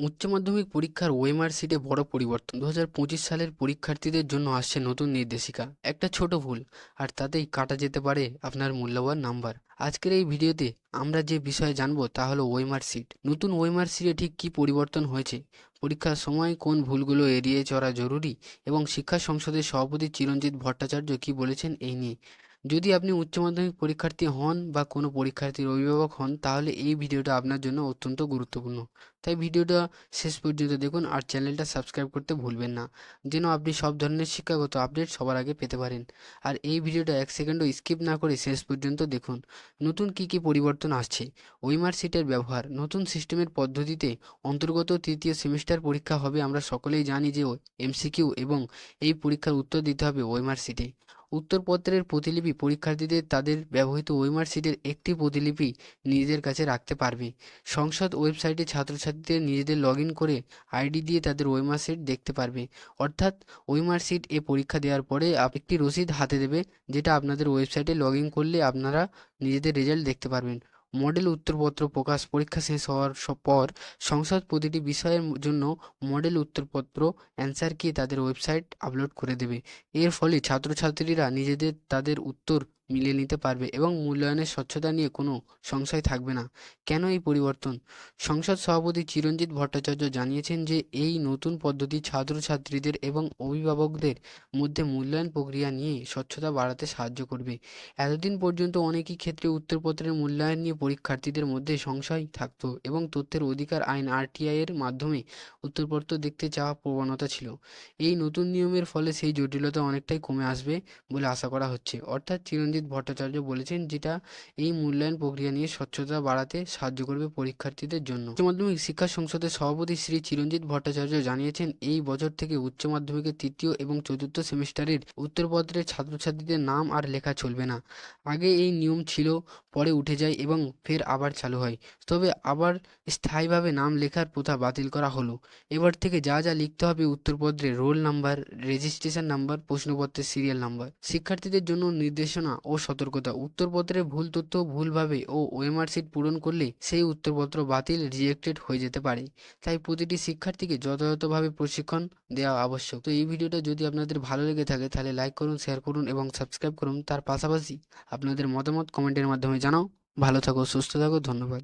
উচ্চ মাধ্যমিক পরীক্ষার ওয়েমার শিটে বড় পরিবর্তন। দু হাজার পঁচিশ সালের পরীক্ষার্থীদের জন্য আসছে নতুন নির্দেশিকা। একটা ছোট ভুল, আর তাতেই কাটা যেতে পারে আপনার মূল্যবান নাম্বার। আজকের এই ভিডিওতে আমরা যে বিষয়ে জানব তা হলো ওয়েমার সিট। নতুন ওয়েমার সিটে ঠিক কী পরিবর্তন হয়েছে? পরীক্ষার সময় কোন ভুলগুলো এড়িয়ে চলা জরুরি? এবং শিক্ষা সংসদের সভাপতি চিরঞ্জিত ভট্টাচার্য কী বলেছেন এই নিয়ে? যদি আপনি উচ্চ মাধ্যমিক পরীক্ষার্থী হন বা কোনো পরীক্ষার্থীর অভিভাবক হন, তাহলে এই ভিডিওটা আপনার জন্য অত্যন্ত গুরুত্বপূর্ণ। তাই ভিডিওটা শেষ পর্যন্ত দেখুন আর চ্যানেলটা সাবস্ক্রাইব করতে ভুলবেন না, যেন আপনি সব ধরনের শিক্ষাগত আপডেট সবার আগে পেতে পারেন। আর এই ভিডিওটা এক সেকেন্ডও স্কিপ না করে শেষ পর্যন্ত দেখুন, নতুন কী কী পরিবর্তন আসছে, ওইমার সিটের ব্যবহার, নতুন সিস্টেমের পদ্ধতিতে অন্তর্গত তৃতীয় সেমিস্টার পরীক্ষা হবে, আমরা সকলেই জানি যে এমসিকিউ এবং এই পরীক্ষার উত্তর দিতে হবে ওইমার সিটে। উত্তরপত্রের প্রতিলিপি পরীক্ষার্থীদের তাদের ব্যবহৃত ওয়েমার্কশিটের একটি প্রতিলিপি নিজেদের কাছে রাখতে পারবে। সংসদ ওয়েবসাইটে ছাত্রছাত্রীদের নিজেদের লগ করে আইডি দিয়ে তাদের ওয়েমার্কশিট শিট দেখতে পারবে। অর্থাৎ ওয়েমার্কশিট শিট এ পরীক্ষা দেওয়ার পরে একটি রসিদ হাতে দেবে, যেটা আপনাদের ওয়েবসাইটে লগ করলে আপনারা নিজেদের রেজাল্ট দেখতে পারবেন। মডেল উত্তরপত্র প্রকাশ পরীক্ষা শেষ হওয়ার পর সংসদ প্রতিটি বিষয়ের জন্য মডেল উত্তরপত্র অ্যান্সার কি তাদের ওয়েবসাইট আপলোড করে দেবে। এর ফলে ছাত্রছাত্রীরা নিজেদের তাদের উত্তর মিলিয়ে নিতে পারবে এবং মূল্যায়নের স্বচ্ছতা নিয়ে কোনো সংশয় থাকবে না। কেন এই পরিবর্তন? সংসদ সভাপতি চিরঞ্জিত ভট্টাচার্য জানিয়েছেন যে, এই নতুন পদ্ধতি ছাত্রছাত্রীদের এবং অভিভাবকদের মধ্যে মূল্যায়ন প্রক্রিয়া নিয়ে স্বচ্ছতা বাড়াতে সাহায্য করবে। এতদিন পর্যন্ত অনেকই ক্ষেত্রে উত্তরপত্রের মূল্যায়ন নিয়ে পরীক্ষার্থীদের মধ্যে সংশয় থাকতো এবং তথ্যের অধিকার আইন আরটিআই এর মাধ্যমে উত্তরপত্র দেখতে চাওয়া প্রবণতা ছিল। এই নতুন নিয়মের ফলে সেই জটিলতা অনেকটাই কমে আসবে বলে আশা করা হচ্ছে। অর্থাৎ চিরঞ্জিত অভিজিৎ ভট্টাচার্য বলেছেন, যেটা এই মূল্যায়ন প্রক্রিয়া নিয়ে স্বচ্ছতা বাড়াতে সাহায্য করবে পরীক্ষার্থীদের জন্য। উচ্চ মাধ্যমিক শিক্ষা সংসদের সভাপতি শ্রী চিরঞ্জিত ভট্টাচার্য জানিয়েছেন, এই বছর থেকে উচ্চ মাধ্যমিকের তৃতীয় এবং চতুর্থ সেমিস্টারের উত্তরপত্রে ছাত্রছাত্রীদের নাম আর লেখা চলবে না। আগে এই নিয়ম ছিল, পরে উঠে যায় এবং ফের আবার চালু হয়। তবে আবার স্থায়ীভাবে নাম লেখার প্রথা বাতিল করা হলো। এবার থেকে যা যা লিখতে হবে উত্তরপত্রে, রোল নাম্বার, রেজিস্ট্রেশন নাম্বার, প্রশ্নপত্রের সিরিয়াল নাম্বার। শিক্ষার্থীদের জন্য নির্দেশনা সতর্কতা। উত্তরপত্রে ভুল তথ্য ভুলভাবে ও ওএমআর শিট পূরণ করলে সেই উত্তরপত্র বাতিল, রিজেক্টেড হয়ে যেতে পারে। তাই প্রতিটি শিক্ষার্থীকে যথাযথভাবে প্রশিক্ষণ দেওয়া আবশ্যক। তো এই ভিডিওটা যদি আপনাদের ভালো লেগে থাকে, তাহলে লাইক করুন, শেয়ার করুন এবং সাবস্ক্রাইব করুন। তার পাশাপাশি আপনাদের মতামত কমেন্টের মাধ্যমে জানাও। ভালো থাকো, সুস্থ থাকো, ধন্যবাদ।